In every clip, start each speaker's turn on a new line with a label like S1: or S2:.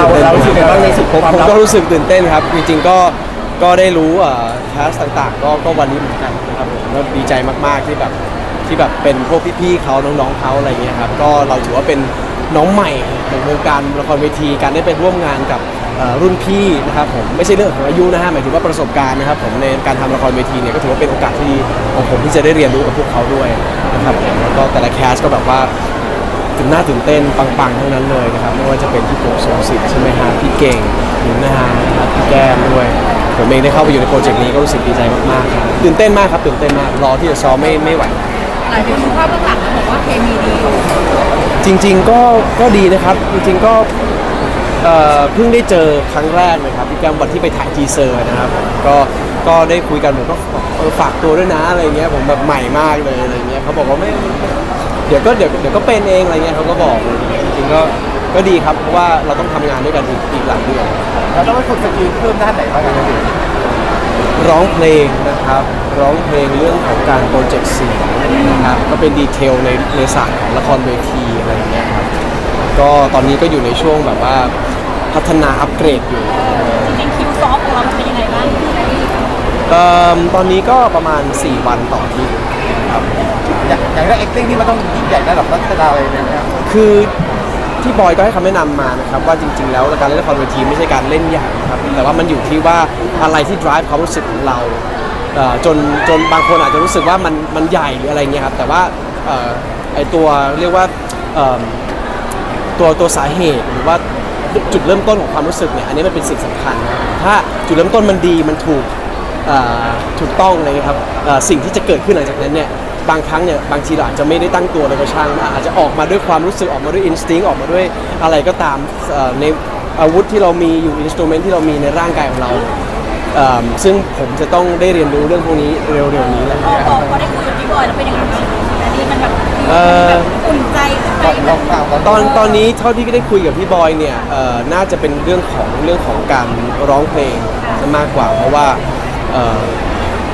S1: เรา
S2: ตื่นเต้น
S1: เรารู้สึกไงบ้างในสุด
S2: ผม
S1: ความ
S2: ผม
S1: ลับ
S2: ก็รู้สึกตื่นเต้นครับ จริงๆก็ก็ได้รู้เอ่อแคสต่างๆ ก็ก็วันนี้เหมือนกันนะครับผมก็ดีใจมากๆที่แบบที่แบบเป็นพวกพี่ๆเขาน้องๆเขาอะไรเงี้ยครับก็เราถือว่าเป็นน้องใหม่ของวงการละครเวทีการได้ไปร่วมงานกับเอ่อรุ่นพี่นะครับผมไม่ใช่เรื่องของอายุนะฮะหมายถึงว่าประสบการณ์นะครับผมในการทำละครเวทีเนี่ยก็ถือว่าเป็นโอกาสที่ดีของผมที่จะได้เรียนรู้กับพวกเขาด้วยนะครับผมแล้วก็แต่ละแคสก็แบบว่า ตื่นหน้าตื่นเต้นปังๆทั้งนั้นเลยนะครับไม่ว่าจะเป็นพี่โกสงสิทธิ์ใช่ไหมฮะพี่เก่งหนุนานะครับพี่แก้มด้วยผมเองได้เข้าไปอยู่ในโปรเจกต์นี้ก็รู้สึกดีใจมากๆครับตื่นเต้นมากครับตื่นเต้นมากรอที่จะซ้อมไม่ไม่ไหว
S3: หลายคนดูภาพเบื้องหลังแล้วบอกว่าเคมีดี
S2: จริงๆก็ก็ดีนะครับจริงๆก็เอ่อเพิ่งได้เจอครั้งแรกเลยครับพี่แก้มวันที่ไปถ่ายทีเซอร์นะครับก็ก็ได้คุยกันผมก็บอกเออฝากตัวด้วยนะอะไรเงี้ยผมแบบใหม่มากเลยอะไรเงี้ยเขาบอกว่าไม่ เดี๋ยวก็เดี๋ยวเดี๋ยวก็เป็นเองอะไรเงี้ยเขาก็บอกจริงๆก็ก็ดีครับเพราะว่าเราต้องทำงานด้วยกันอีกอีกหลายเดือน
S1: เราต้องไปฝึกสกิลเพิ่มด้านไหนบ้างครับพี่
S2: ร้องเพลงนะครับ ร้องเพลงเรื่องของการโปรเจกต์เสียงนะครับก็เป็นดีเทลในในศาสตร์ของละครเวทีอะไรอย่างเงี้ยครับก็ตอนนี้ก็อยู่ในช่วงแบบว่าพัฒนาอัปเกรดอยู่
S3: จริงๆคิวซ้อมของเรามันเป็นยังไงบ้าง
S2: เอิ่มตอนนี้ก็ประมาณ 4 วันต่อที่ ครับ
S1: อย่างอย่างเรื่อง acting นี่มันต้องยิ่งใหญ่ระดับรัชดาเลยนะครับ
S2: คือที่บอยก็ให้คำแนะนำมานะครับว่าจริง ๆ แล้วการเล่นละครเวทีไม่ใช่การเล่นใหญ่ครับแต่ว่ามันอยู่ที่ว่าอะไรที่ drive ความรู้สึกของเราเอ่อจนจนบางคนอาจจะรู้สึกว่ามันมันใหญ่หรืออะไรเงี้ยครับแต่ว่าเอ่อไอตัวเรียกว่าเอิ่มตัวตัวสาเหตุหรือว่าจุดเริ่มต้นของความรู้สึกเนี่ยอันนี้มันเป็นสิ่งสำคัญนะถ้าจุดเริ่มต้นมันดีมันถูก ถูกต้องเลยครับเอ่อสิ่งที่จะเกิดขึ้นหลังจากนั้นเนี่ยบางครั้งเนี่ยบางทีเราอาจจะไม่ได้ตั้งตัวเลยก็ช่างอาจจะออกมาด้วยความรู้สึกออกมาด้วยอินสติ้งออกมาด้วยอะไรก็ตามเอ่อในอาวุธที่เรามีอยู่อินสตูเมนที่เรามีในร่างกายของเราเอิ่มซึ่งผมจะต้องได้เรียนรู้เรื่องพวกนี้เร็วๆนี้แหละ
S3: พอพอพอได้คุยกับพี่บอยแล้วเป็นยังไงบ้างอันนี้มันแบบ
S2: เอ่อ
S3: แบบอุ่นใจขึ้นไป
S1: ลองฟัง
S2: ตอนตอนนี้เท่าที่ได้คุยกับพี่บอยเนี่ยเอ่อน่าจะเป็นเรื่องของเรื่องของการร้องเพลงซะมากกว่าเพราะว่าเอ่อ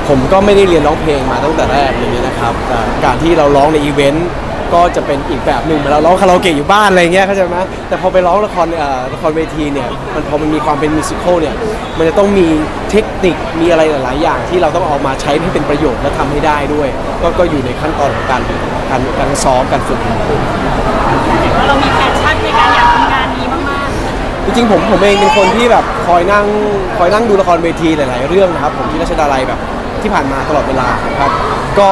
S2: ผมก็ไม่ได้เรียนร้องเพลงมาตั้งแต่แรกอย่างนี้ยนะครับแต่การที่เราร้องในอีเวนต์ก็จะเป็นอีกแบบหนึ่งเหมือนเราร้องคาราโอเกะอยู่บ้านอะไรเงี้ยเข้าใจไหมแต่พอไปร้องละครเอ่อละครเวทีเนี่ยมันพอมันมีความเป็นมิวสิควลเนี่ยมันจะต้องมีเทคนิคมีอะไรหลายๆ อย่างที่เราต้องเอามาใช้ให้เป็นประโยชน์และทำให้ได้ด้วย ก็ก็อยู่ในขั้นตอนของการการการซ้อมการฝึก
S3: ว่าเรามีแพชชั่นในการอยากทำงานนี้มาก
S2: จ ริงๆผมผมเองเป็นคนที่แบบคอยนั่งคอยนั่งดูละครเวทีหลาย ๆ เรื่องนะครับ ผมที่รัชดาลัยแบบที่ผ่านมาตลอดเวลาครับ ก็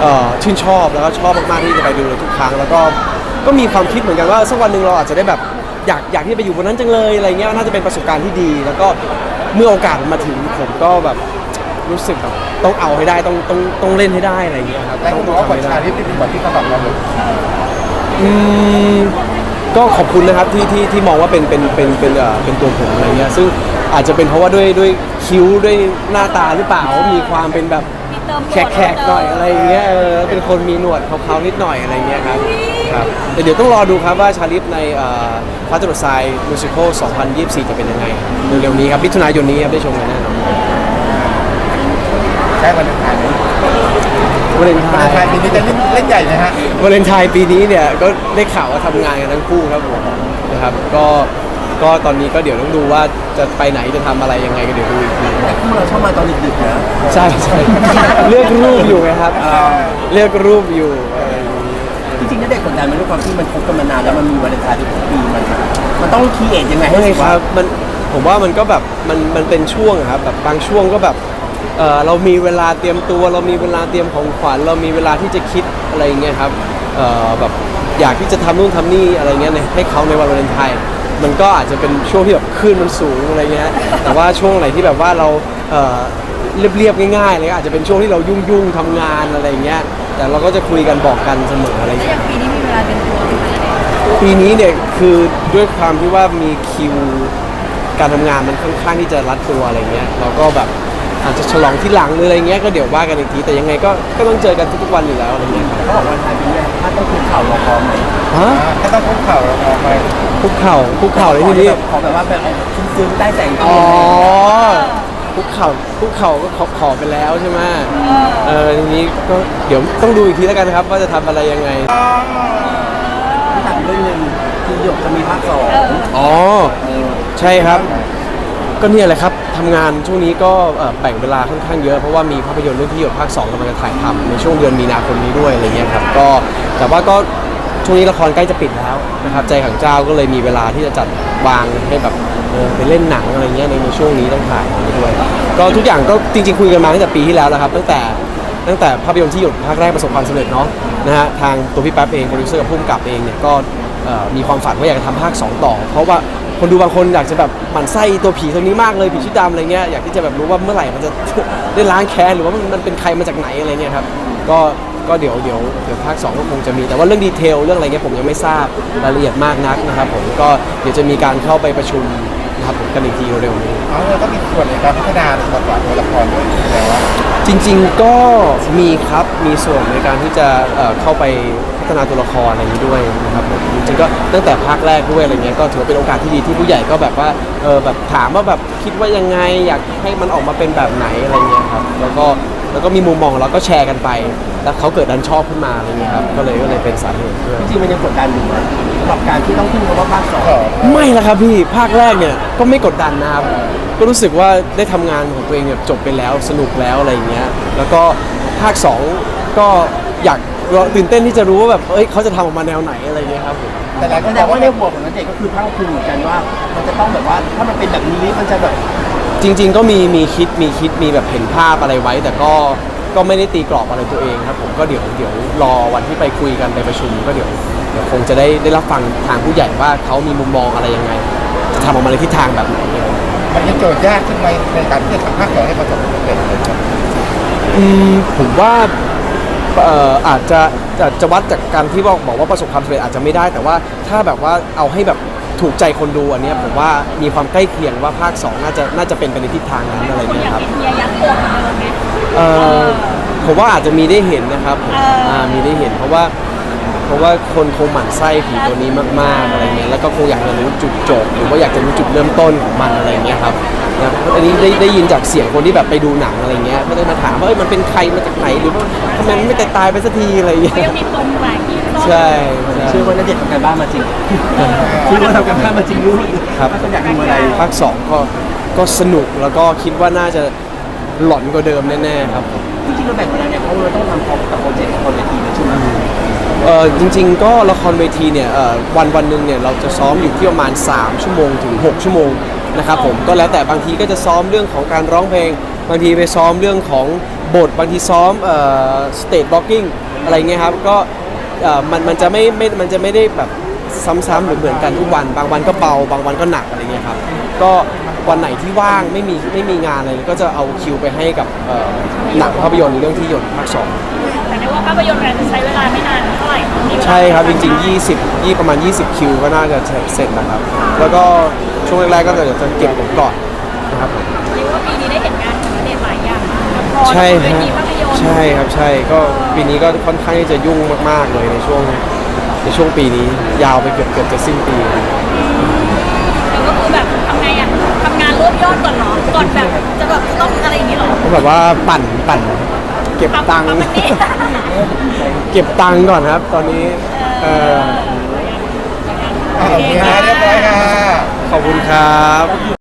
S2: เอ่อชื่นชอบแล้วก็ชอบมากๆที่จะไปดูเลยทุกครั้ง แล้วก็ก็มีความคิดเหมือนกันว่าสักวันหนึ่งเราอาจจะได้แบบอยากอยากที่จะไปอยู่บนนั้นจังเลยอะไรเงี้ยน่าจะเป็นประสบการณ์ที่ดี แล้วก็เมื่อโอกาสมันมาถึงผมก็แบบรู้สึกแบบต้องเอาให้ได้ต้องต้องต้องเล่นให้ได้อะไรเงี้ยครับ
S1: แต่คุณบอกว่าบทชาลิฟนี่เป็นบทที่สำหรับเราเลย
S2: อืม ก็ขอบคุณนะครับที่ที่ที่มองว่าเป็นเป็นเป็นเป็นเอ่อเป็นตัวผมอะไรเงี้ยซึ่งอาจจะเป็นเพราะว่าด้วยด้วยคิ้วด้วยหน้าตาหรือเปล่ามีความเป็นแบบ
S3: ๆมีเติม
S2: แขกๆหน่อยอะไรเงี้ยเออเป็นคนมีหนวดเขาๆนิดหน่อยอะไรเงี้ยครับครับแต่เดี๋ยวต้องรอดูครับว่าชาลิฟในฟ้าจรดทรายมิวสิควล2024 จะเป็นยังไงเร็วๆนี้ครับมิถุนายนนี้ครับได้ชมกันแน่นอน
S1: ใช่วันนี้ถ่ายไหม
S2: วาเลนไท
S1: วัน
S2: น์
S1: ถ่ายปีนี้จะเล่นเล่นใหญ่นะฮะ
S2: วาเลนไทน์ปีนี้เนี่ยก็ได้ข่าวว่าทำงานกันทั้งคู่ครับผมนะครับก็ก็ตอนนี้ก็เดี๋ยวต้องดูว่าจะไปไหนจะทำอะไรยังไงก็เดี๋ยวดูอีกที
S1: แต่คู่เราชอบมาตอนดึกๆนะ
S2: ใช่ใช่เลือกรูปอยู่ไงครับเลือกรูปอยู่
S4: จริงๆน่าเด็กกดดันมันด้วยความที่มันคบกันมานานแล้วมันมีวาเลนไทน์ทุกปีมันมันต้องคีเอทยังไงให้
S2: ได้
S4: ก
S2: ค
S4: ว่า
S2: รับมันผมว่ามันก็แบบมันมันเป็นช่วงครับแบบบางช่วงก็แบบ เออเรามีเวลาเตรียมตัว เรามีเวลาเตรียมของขวัญเรามีเวลาที่จะคิดอะไรอย่างเงี้ยครับเออแบบอยากที่จะทำนู่นทำนี่อะไรเงี้ยในให้เขาในวันวาเลนไทน์มันก็อาจจะเป็นช่วงที่แบบคลื่นมันสูงอะไรเงี้ยแต่ว่าช่วงไหนที่แบบว่าเราเออเรียบๆง่ายๆเลยอาจจะเป็นช่วงที่เรายุ่งๆทำงานอะไรเงี้ยแต่เราก็จะคุยกันบอกกันเสมออะไร
S3: แล้วอ
S2: เงี้ย
S3: ย่างปีนี้มีเวลาเป็นตัวไหมคะ
S2: ปีนี้เนี่ยคือด้วยความที่ว่ามีคิวการทำงานมันค่อนข้างที่จะรัดตัวอะไรเงี้ยเราก็แบบ อาจจะฉลองที่หลังหรืออะไรเงี้ยก็เดี๋ยวว่ากันอีกทีแต่ยังไงก็ก็ต้องเจอกันทุกๆวันอยู่แล้วอะไรเงี้ย
S4: เขาบอกวาเลนไทน์ปีนี้ถ้าต้องคุกเข่าเราพร้อมไหม
S2: ฮะ
S1: ถ้าต้องคุกเข่าเราออกไป
S2: คุกเข่าคุกเข่าเลยทีนี้
S4: ขอแบบว่าแบบเอาซึ้งๆได้แสง
S2: อ๋อคุกเข่าคุกเข่าก็ขอขอไปแล้วใช่ไหมเออทีนี้ก็เดี๋ยวต้องดูอีกทีแล้วกันครับ ว่าจะทำอะไรยังไง
S4: ที่ถามอีกเรื่องหนึงคือหยกจะมีภาคสอง
S2: อ๋อใช่ครับ ก็เนี่ยแหละครับ ทำงานช่วงนี้ก็แบ่งเวลาค่อนข้างเยอะเพราะว่ามีภาพยนตร์เรื่องที่หยดภาค2กำลังจะถ่ายทำในช่วงเดือนมีนาคมนี้ด้วยอะไรเงี้ยครับก็แต่ว่าก็ช่วงนี้ละครใกล้จะปิดแล้วนะครับใจขังเจ้าก็เลยมีเวลาที่จะจัดวางให้แบบไปเล่นหนังอะไรเงี้ยในช่วงนี้ต้องถ่ายด้วยก็ทุกอย่างก็จริงๆคุยกันมาตั้งแต่ปีที่แล้วแล้วครับตั้งแต่ตั้งแต่ภาพยนตร์ที่หยดภาคแรกประสบความสำเร็จเนาะ นะฮะทางตัวพี่แป๊บเองโปรดิวเซอร์กับผู้กับเองเนี่ยก็มีความฝันว่าอยากจะทำภาค 2 ต่อ เพราะว่าคนดูบางคนอยากจะแบบหมั่นไส้ตัวผีตัวนี้มากเลยผีชุดดำอะไรเงี้ยอยากที่จะแบบรู้ว่าเมื่อไหร่มันจะได้ล้างแค้นหรือว่ามันเป็นใครมาจากไหนอะไรเนี่ยครับก็ก็เดี๋ยวเดี๋ยวเดี๋ยวภาค2ก็คงจะมีแต่ว่าเรื่องดีเทลเรื่องอะไรเงี้ยผมยังไม่ทราบรายละเอียดมากนักนะครับผมก็เดี๋ยวจะมีการเข้าไปประชุม ครับผมกันอีกทีเร็วๆนี้
S1: เอาเราก็มีส่วนในการพัฒนาบทบาทตัวละครด้วยแล้วว่า
S2: จริงๆก็มีครับมีส่วนในการที่จะเอ่อเข้าไปพัฒนาตัวละครอะไรอย่างนี้ด้วยนะครับผมจริงๆก็ตั้งแต่ภาคแรกด้วยอะไรเงี้ยก็ถือว่าเป็นโอกาสที่ดีที่ผู้ใหญ่ก็แบบว่าเออแบบถามว่าแบบคิดว่ายังไงอยากให้มันออกมาเป็นแบบไหนอะไรเงี้ยครับแล้วก็ แล้วก็มีมุมมองของเราก็แชร์กันไป แล้วเขาเกิดดันชอบขึ้นมาอะไรเงี้ยครับก็เลยก็เลยเป็นสาเหตุด้วย
S4: จริงๆมันยังกดดันอยู่นะสำหรับการที่ต้องขึ้นคำว่าภาคสอง
S2: ไม่ละครับพี่ภาคแรกเนี่ยก็ไม่กดดันนะครับ ก็รู้สึกว่าได้ทำงานของตัวเองแบบจบไปแล้วสนุกแล้วอะไรอย่างเงี้ยแล้วก็ภาค 2 ก็อยากรอตื่นเต้นที่จะรู้ว่าแบบเอ้ยเขาจะทำออกมาแนวไหนอะไรเงี้ยครับผม
S1: แต่หลายค
S4: แส
S1: น
S4: ด
S1: บองก
S4: ว่า
S1: ว่า
S4: ในหัวของนันเด็กก็คือภาคภูมิเหมือนกันว่า มันจะต้องแบบว่าถ้ามันเป็นแบบนี้มันจะแบบ
S2: จริง ๆ ก็มีมีคิดมีคิดมีแบบเห็นภาพอะไรไว้ แต่ก็ก็ไม่ได้ตีกรอบอะไรตัวเองครับผมก็เดี๋ยวเดี๋ยวรอวันที่ไปคุยกันไปประชุม ก็เดี๋ยวเดี๋ยวคงจะได้ได้รับฟังทางผู้ใหญ่ว่าเขามีมุมมองอะไรยังไงจะทำออกมาในทิศทางแบบไหนอะไรเงี้ย
S1: มันยังโจทย์ยากขึ้นไหมในการที่จะทำภาคต่อให้ประสบความสำเร็จเลยครับ
S2: อืมผมว่าเอ่ออาจจะจะจะวัดจากการที่บอกบอกว่าประสบความสำเร็จอาจจะไม่ได้ แต่ว่าถ้าแบบว่าเอาให้แบบถูกใจคนดูอันเนี้ยผมว่า มีความใกล้เคียงว่าภาค 2 น่าจะน่าจะเป็นไปในทิศทางนั้นอะไร
S3: คน
S2: เงี้
S3: อยยาก
S2: ครับ
S3: เห็นเมียยักษ์ตัวเหมือนเดิมไหม
S2: เอ่อผมว่าอาจจะมีได้เห็นนะครับ
S3: เอออ่า
S2: มีได้เห็น เพราะว่าเพราะว่าคนคงหมั่นไส้ผีตัวนี้มากๆอะไรเงี้ยแล้วก็คงอยากจะรู้จุดจบ หรือว่าอยากจะรู้จุดเริ่มต้นของมันอะไรเงี้ยครับนะอันนี้ได้ได้ยินจากเสียงคนที่แบบไปดูหนังอะไรเงี้ยก็ได้มาถามว่าเอ้ยมันเป็นใครมาจากไหนหรือว่าทำไมมันไม่ตายตายๆไปสักทีอะไรเงี้ย
S3: ก็ยังมีปมแหวนที่ซ่อน
S2: ใช่ใช่
S4: เชื่อว่านันเด็กทำการบ้านมาจริงเชื่อว่าทำการบ้านมาจริงรู้
S2: ครับ
S4: ว่าเขาอยากดูอะไร
S2: ภาคสองก็ก็สนุกแล้วก็คิดว่าน่าจะหลอนกว่าเดิมแน่ๆครับ
S4: จริงๆเราแบ่งเวลาเนี่ยเพราะเราต้องทำพร้อมกับโปรเจกต์ละครเวทีเลยใช่ไหม
S2: เออจริง ๆ ก็ละครเวทีเนี่ยเอ่อวันวันหนึ่งเนี่ยเราจะซ้อมอยู่ที่ประมาณ 3 ชั่วโมงถึง 6 ชั่วโมงนะครับผมก็แล้วแต่บางทีก็จะซ้อมเรื่องของการร้องเพลง บางทีไปซ้อมเรื่องของบทบางทีซ้อมเอ่อสเตจบล็อกกิ้งอะไรเงี้ยครับก็ เอ่อมันมันจะไม่ไม่มันจะไม่ได้แบบซ้ำๆหรือเหมือนกันทุกวัน บางวันก็เบา บางวันก็หนักอะไรเงี้ยครับ ก็วันไหนที่ว่างไม่มีไม่มีงานอะไรก็จะเอาคิวไปให้กับเอ่อหนังภาพยนตร์เรื่องที่หยดภาคสอง
S3: แต่ในว่าภาพยนตร์อาจจะใช้เวลาไม่นานเท่าไหร่มีเวลา
S2: ใช่ครับจริง ๆ 20ยี่ประมาณ 20 คิวก็น่าจะเสร็จนะครับ แล้วก็ช่วงแรกๆก็จะจะเก็บผมก่อนนะครับ
S3: เรี ร
S2: ใช่
S3: เว
S2: ฮะ
S3: ทีภาพยนตร์
S2: ใช่ครับใช่ก็ปีนี้ก็ค่อนข้างที่จะยุ่งมาก ๆ เลยในช่วงในช่วงปีนี้ยาวไปเกือบเกือบจะสิ้นปี
S3: แล้วก็คือแบบทำไงอะทำงานรวบยอดก่อนเหรอก่อนแบบจะแบบต้องอะไรอย่างนี้เหรอ
S2: ก็แบบว่าปั่นปั่นเก็บตังค์
S3: ทำแบบนี้
S2: เก็บตังค์ก่อนครับตอนนี้เออ
S1: อ่าโอเคฮะเรียบร้อยค่ะ
S2: ขอบคุณครับ